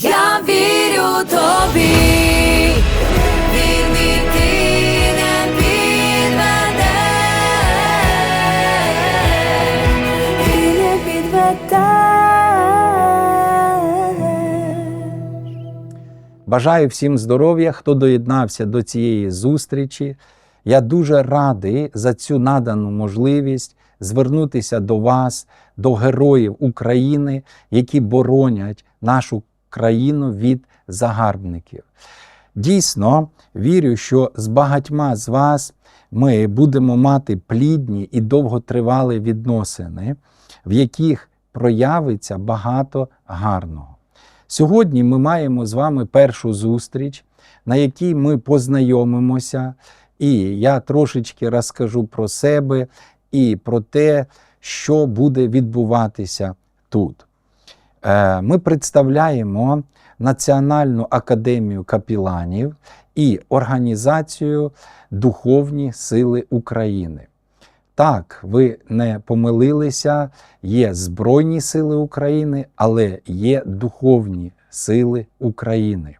Я вірю тобі, вірний ти не підведеш. Бажаю всім здоров'я, хто доєднався до цієї зустрічі. Я дуже радий за цю надану можливість звернутися до вас, до героїв України, які боронять нашу країну від загарбників. Дійсно, вірю, що з багатьма з вас ми будемо мати плідні і довготривалі відносини, в яких проявиться багато гарного. Сьогодні ми маємо з вами першу зустріч, на якій ми познайомимося, і я трошечки розкажу про себе і про те, що буде відбуватися тут. Е, Ми представляємо Національну академію капіланів і організацію Духовні Сили України. Так, ви не помилилися, є Збройні Сили України, але є Духовні Сили України.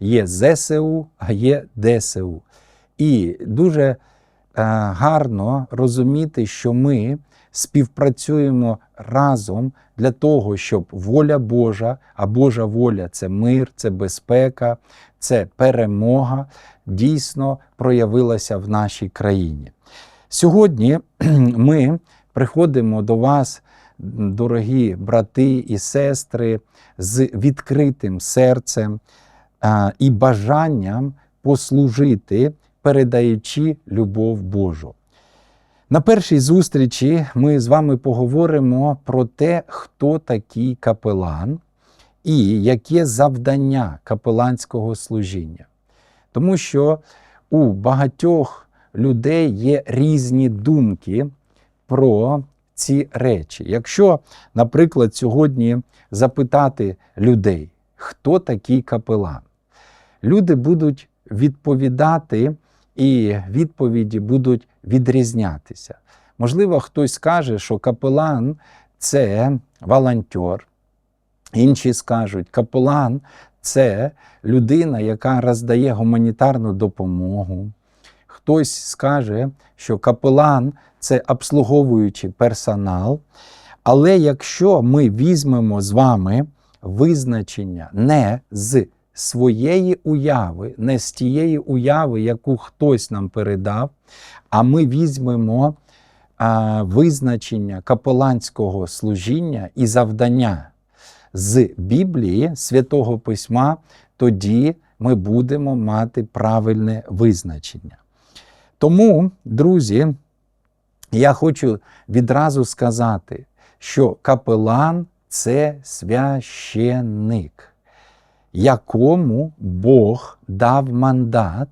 Є ЗСУ, а є ДСУ. І дуже е, гарно розуміти, що ми співпрацюємо разом для того, щоб воля Божа, а Божа воля це мир, це безпека, це перемога, дійсно проявилася в нашій країні. Сьогодні ми приходимо до вас, дорогі брати і сестри, з відкритим серцем і бажанням послужити, передаючи любов Божу. На першій зустрічі ми з вами поговоримо про те, хто такий капелан і яке завдання капеланського служіння. Тому що у багатьох людей є різні думки про ці речі. Якщо, наприклад, сьогодні запитати людей, хто такий капелан, люди будуть відповідати, і відповіді будуть відрізнятися. Можливо, хтось скаже, що капелан це волонтер. Інші скажуть, капелан це людина, яка роздає гуманітарну допомогу. Хтось скаже, що капелан це обслуговуючий персонал. Але якщо ми візьмемо з вами визначення не з своєї уяви, не з тієї уяви, яку хтось нам передав, а ми візьмемо а, визначення капеланського служіння і завдання з Біблії, Святого Письма, тоді ми будемо мати правильне визначення. Тому, друзі, я хочу відразу сказати, що капелан це священник, якому Бог дав мандат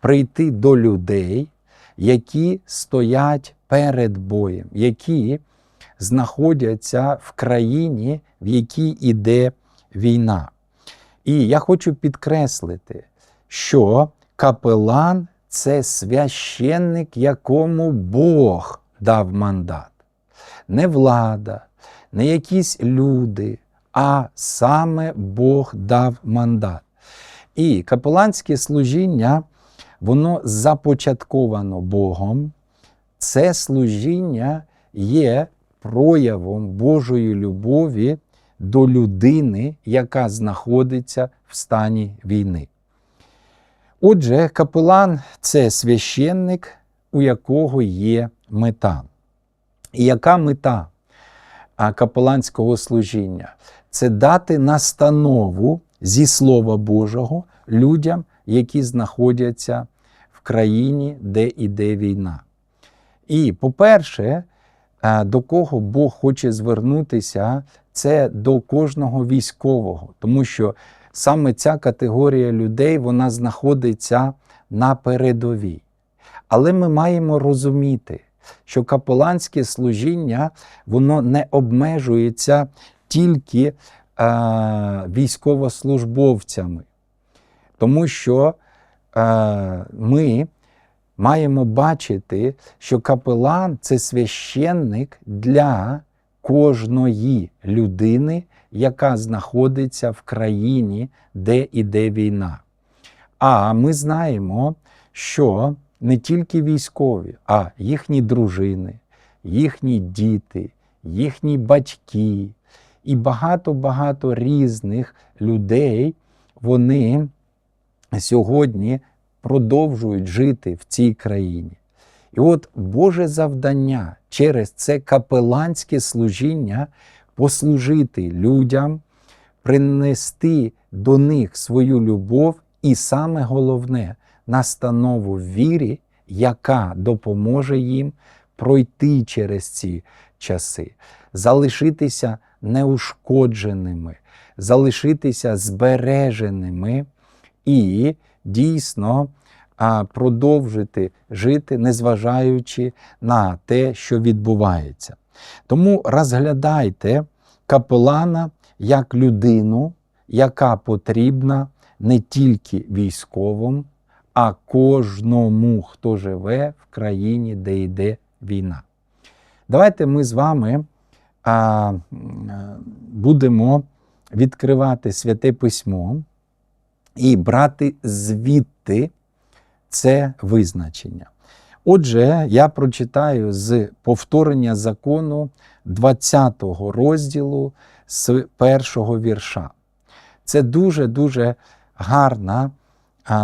прийти до людей, які стоять перед боєм, які знаходяться в країні, в якій іде війна. І я хочу підкреслити, що капелан це священник, якому Бог дав мандат. Не влада, не якісь люди, а саме Бог дав мандат. І капеланське служіння, воно започатковано Богом. Це служіння є проявом Божої любові до людини, яка знаходиться в стані війни. Отже, капелан це священник, у якого є мета. І яка мета капеланського служіння? Це дати настанову зі Слова Божого людям, які знаходяться в країні, де іде війна. І, по-перше, до кого Бог хоче звернутися, це до кожного військового, тому що саме ця категорія людей вона знаходиться на передовій. Але ми маємо розуміти, що капеланське служіння воно не обмежується тільки е, військовослужбовцями, тому що е, ми маємо бачити, що капелан це священник для кожної людини, яка знаходиться в країні, де іде війна. А ми знаємо, що не тільки військові, а їхні дружини, їхні діти, їхні батьки і багато-багато різних людей, вони сьогодні продовжують жити в цій країні. І от Боже завдання через це капеланське служіння послужити людям, принести до них свою любов і саме головне настанову вірі, яка допоможе їм пройти через ці часи, залишитися неушкодженими, залишитися збереженими і дійсно продовжити жити, незважаючи на те, що відбувається. Тому розглядайте капелана як людину, яка потрібна не тільки військовим, а кожному, хто живе в країні, де йде війна. Давайте ми з вами а, будемо відкривати святе письмо і брати звідти це визначення. Отже, я прочитаю з повторення закону 20 розділу з першого вірша. Це дуже-дуже гарна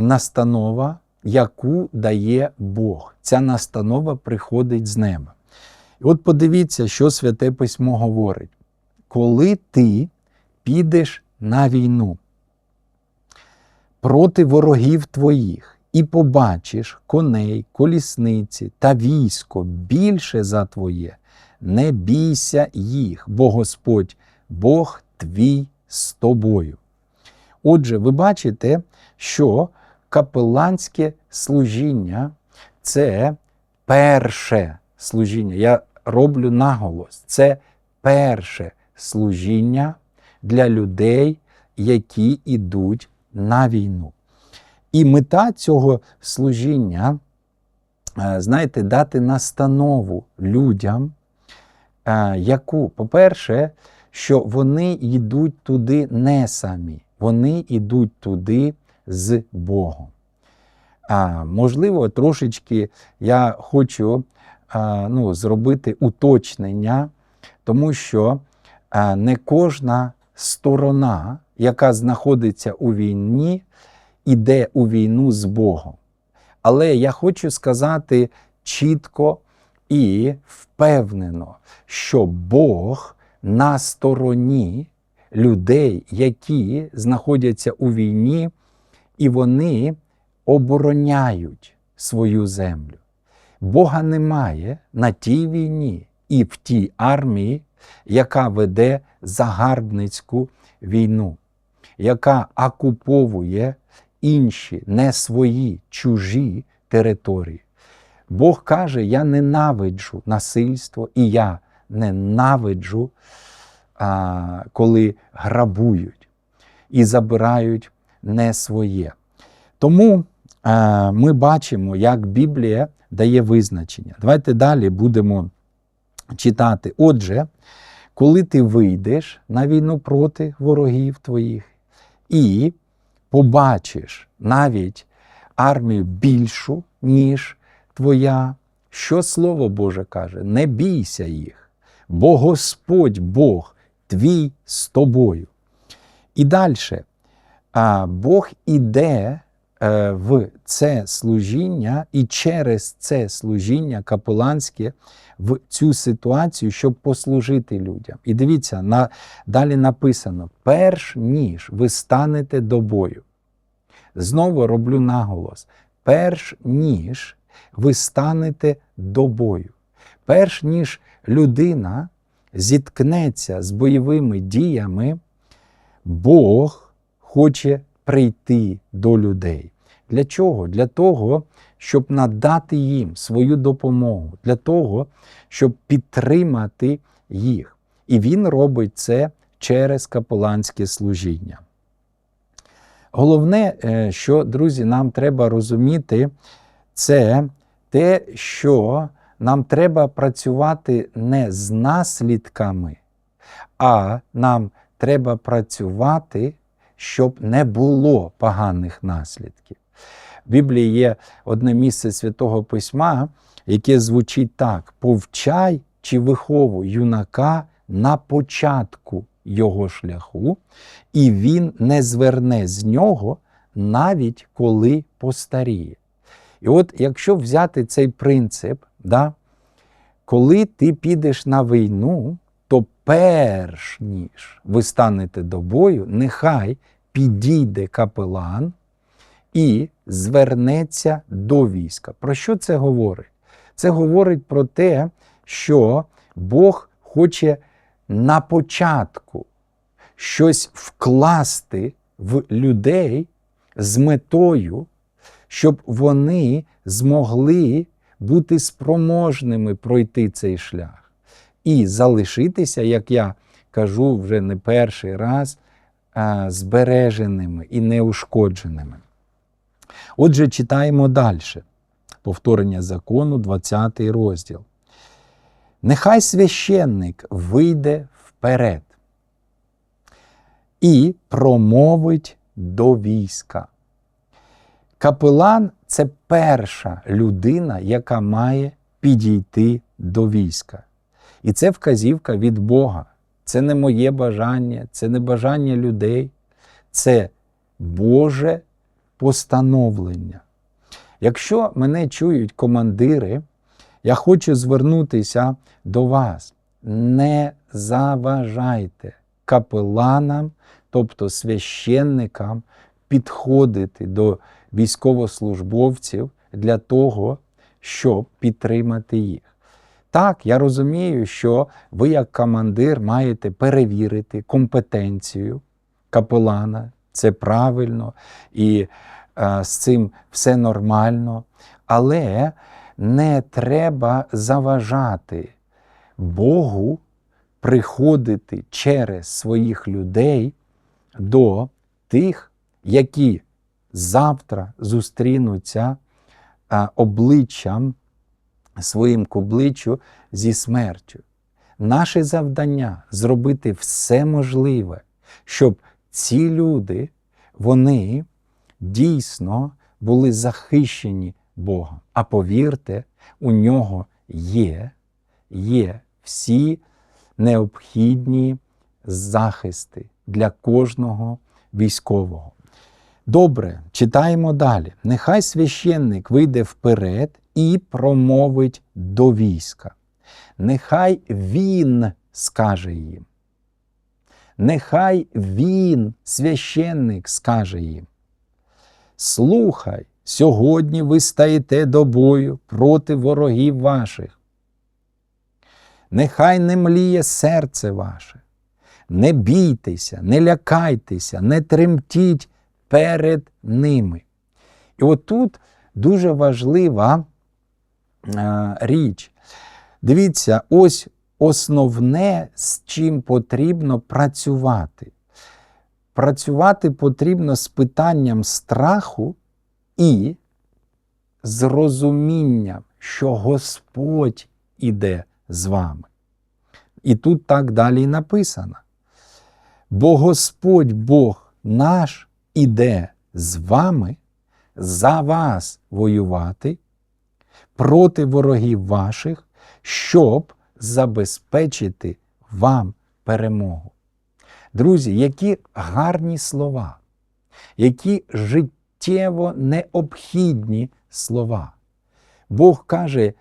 настанова, яку дає Бог. Ця настанова приходить з неба. І от подивіться, що Святе Письмо говорить. Коли ти підеш на війну проти ворогів твоїх і побачиш коней, колісниці та військо більше за твоє, не бійся їх, бо Господь, Бог твій з тобою. Отже, ви бачите, що капеланське служіння це перше служіння. Я роблю наголос. Це перше служіння для людей, які йдуть на війну. І мета цього служіння, е, знаєте, дати настанову людям, е, яку, по-перше, що вони йдуть туди не самі, вони йдуть туди з Богом. А, Можливо, трошечки я хочу ну, зробити уточнення, тому що не кожна сторона, яка знаходиться у війні, іде у війну з Богом. Але я хочу сказати чітко і впевнено, що Бог на стороні людей, які знаходяться у війні, і вони обороняють свою землю. Бога немає на тій війні і в тій армії, яка веде загарбницьку війну, яка окуповує інші, не свої, чужі території. Бог каже: Я ненавиджу насильство, і я ненавиджу, а, коли грабують і забирають не своє. Тому ми бачимо, як Біблія дає визначення. Давайте далі будемо читати. Отже, коли ти вийдеш на війну проти ворогів твоїх і побачиш навіть армію більшу, ніж твоя, що Слово Боже каже: не бійся їх, бо Господь Бог твій з тобою. І далі, Бог іде е, в це служіння і через це служіння капеланське в цю ситуацію, щоб послужити людям. І дивіться, на, далі написано: перш ніж ви станете до бою. Знову роблю наголос: перш ніж ви станете до бою, перш ніж людина зіткнеться з бойовими діями, Бог хоче прийти до людей. Для чого? Для того, щоб надати їм свою допомогу, для того, щоб підтримати їх. І Він робить це через капеланське служіння. Головне, е, що, друзі, нам треба розуміти, це те, що нам треба працювати не з наслідками, а нам треба працювати, щоб не було поганих наслідків. В Біблії є одне місце Святого Письма, яке звучить так: повчай чи виховуй юнака на початку його шляху, і він не зверне з нього, навіть коли постаріє. І от якщо взяти цей принцип, да, коли ти підеш на війну, то перш ніж ви станете до бою, нехай підійде капелан і звернеться до війська. Про що це говорить? Це говорить про те, що Бог хоче на початку щось вкласти в людей з метою, щоб вони змогли бути спроможними пройти цей шлях і залишитися, як я кажу вже не перший раз, збереженими і неушкодженими. Отже, читаємо далі. Повторення закону, 20 розділ. Нехай священник вийде вперед і промовить до війська. Капелан це перша людина, яка має підійти до війська. І це вказівка від Бога. Це не моє бажання, це не бажання людей, це Боже постановлення. Якщо мене чують командири, я хочу звернутися до вас. Не заважайте капеланам, тобто священникам, підходити до військовослужбовців для того, щоб підтримати їх. Так, я розумію, що ви, як командир, маєте перевірити компетенцію капелана, це правильно, і е, з цим все нормально. Але не треба заважати Богу приходити через своїх людей до тих, які завтра зустрінуться а, обличчям своїм к обличчю зі смертю. Наше завдання зробити все можливе, щоб ці люди, вони дійсно були захищені Богом. А повірте, у нього є, є всі необхідні захисти для кожного військового. Добре, читаємо далі. Нехай священник вийде вперед і промовить до війська. Нехай він скаже їм. Нехай він, священник, скаже їм. Слухай, сьогодні ви стаєте до бою проти ворогів ваших. Нехай не мліє серце ваше. Не бійтеся, не лякайтеся, не тремтіть перед ними. І отут дуже важлива річ. Дивіться, ось основне, з чим потрібно працювати. Працювати потрібно з питанням страху і з розумінням, що Господь іде з вами. І тут так далі написано. Бо Господь Бог наш іде з вами за вас воювати проти ворогів ваших, щоб забезпечити вам перемогу. Друзі, які гарні слова, які життєво необхідні слова. Бог каже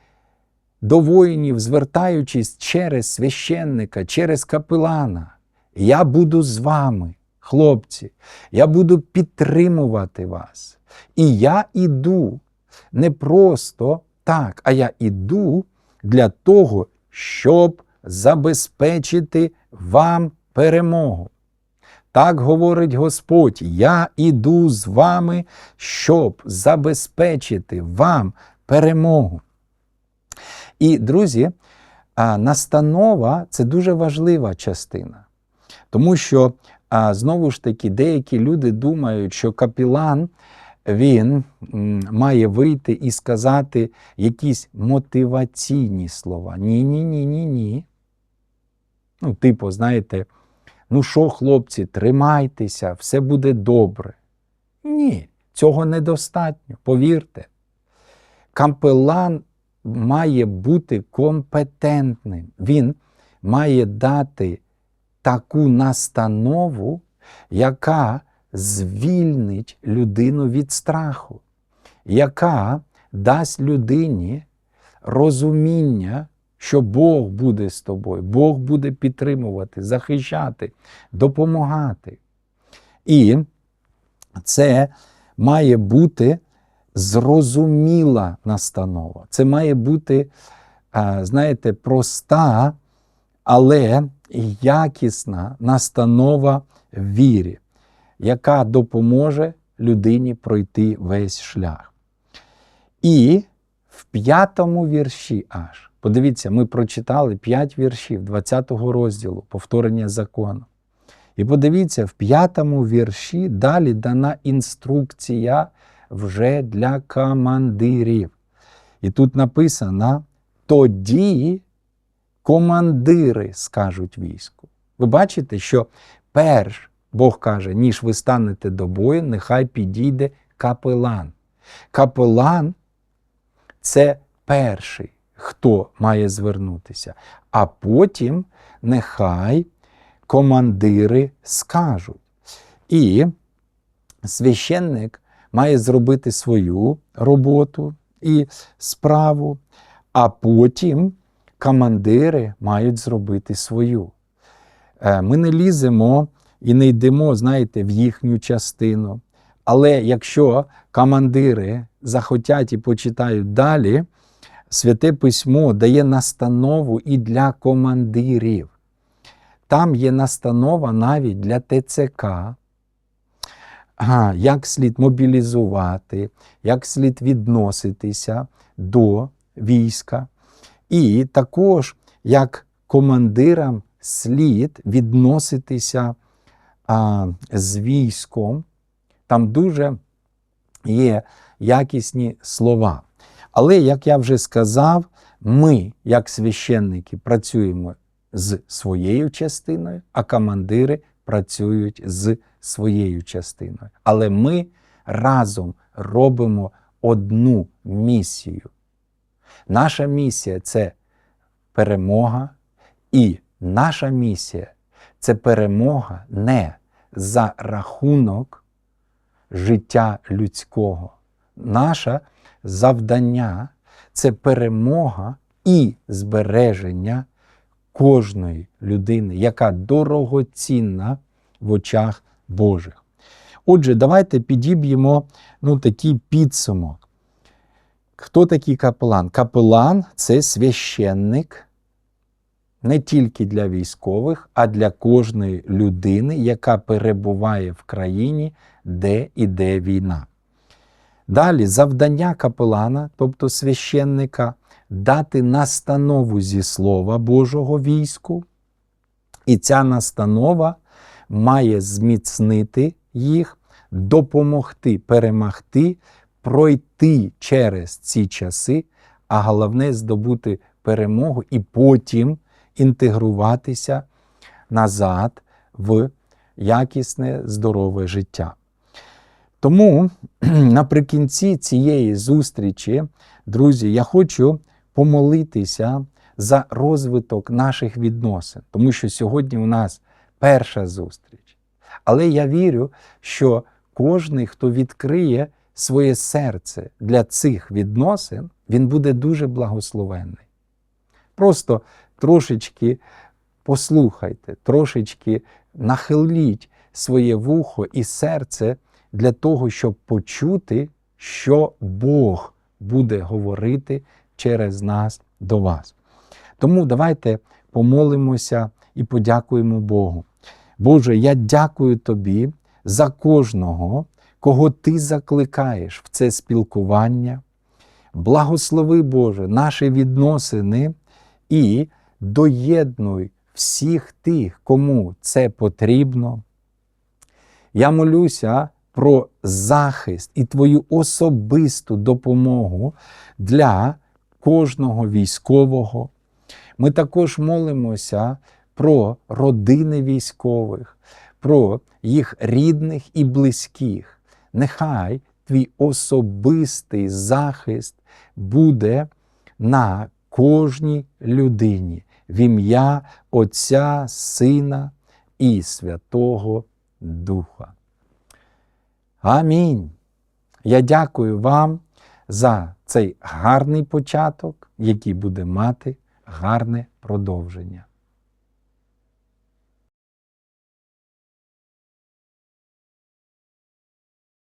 до воїнів, звертаючись через священника, через капелана, я буду з вами, хлопці, я буду підтримувати вас. І я іду не просто так, а я іду для того, щоб забезпечити вам перемогу. Так говорить Господь: Я іду з вами, щоб забезпечити вам перемогу. І, друзі, настанова це дуже важлива частина. Тому що, знову ж таки, деякі люди думають, що капілан він має вийти і сказати якісь мотиваційні слова. Ні, ні, ні, ні, ні. Ну, типу, знаєте, Ну що, хлопці, тримайтеся, все буде добре. Ні, цього недостатньо, повірте. Капелан має бути компетентним. Він має дати таку настанову, яка звільнить людину від страху, яка дасть людині розуміння, що Бог буде з тобою, Бог буде підтримувати, захищати, допомагати. І це має бути зрозуміла настанова. Це має бути, знаєте, проста, але якісна настанова вірі, яка допоможе людині пройти весь шлях. І в п'ятому вірші аж, подивіться, ми прочитали п'ять віршів 20 розділу повторення закону. І подивіться, в п'ятому вірші далі дана інструкція вже для командирів. І тут написано: тоді командири скажуть війську. Ви бачите, що перш Бог каже, ніж ви станете до бою, нехай підійде капелан. Капелан це перший, хто має звернутися, а потім нехай командири скажуть. І священник має зробити свою роботу і справу, а потім командири мають зробити свою. Е, Ми не ліземо і не йдемо, знаєте, в їхню частину. Але якщо командири захотять і почитають далі, Святе Письмо дає настанову і для командирів. Там є настанова навіть для ТЦК, як слід мобілізувати, як слід відноситися до війська. І також як командирам слід відноситися а, з військом. Там дуже є якісні слова. Але, як я вже сказав, ми, як священники, працюємо з своєю частиною, а командири працюють з своєю частиною. Але ми разом робимо одну місію. Наша місія це перемога, і наша місія це перемога не за рахунок життя людського. Наше завдання це перемога і збереження кожної людини, яка дорогоцінна в очах Божих. Отже, давайте підіб'ємо ну, такий підсумок. Хто такий капелан? Капелан це священник не тільки для військових, а для кожної людини, яка перебуває в країні, де іде війна. Далі завдання капелана, тобто священника, дати настанову зі Слова Божого війську, і ця настанова має зміцнити їх, допомогти перемогти, пройти через ці часи, а головне здобути перемогу і потім інтегруватися назад в якісне здорове життя. Тому наприкінці цієї зустрічі, друзі, я хочу помолитися за розвиток наших відносин, тому що сьогодні у нас перша зустріч. Але я вірю, що кожен, хто відкриє своє серце для цих відносин, він буде дуже благословенний. Просто трошечки послухайте, трошечки нахиліть своє вухо і серце для того, щоб почути, що Бог буде говорити через нас до вас. Тому давайте помолимося і подякуємо Богу. Боже, я дякую Тобі за кожного, кого Ти закликаєш в це спілкування. Благослови, Боже, наші відносини і доєднуй всіх тих, кому це потрібно. Я молюся про захист і Твою особисту допомогу для кожного військового. Ми також молимося про родини військових, про їх рідних і близьких. Нехай твій особистий захист буде на кожній людині в ім'я Отця, Сина і Святого Духа. Амінь. Я дякую вам за цей гарний початок, який буде мати гарне продовження.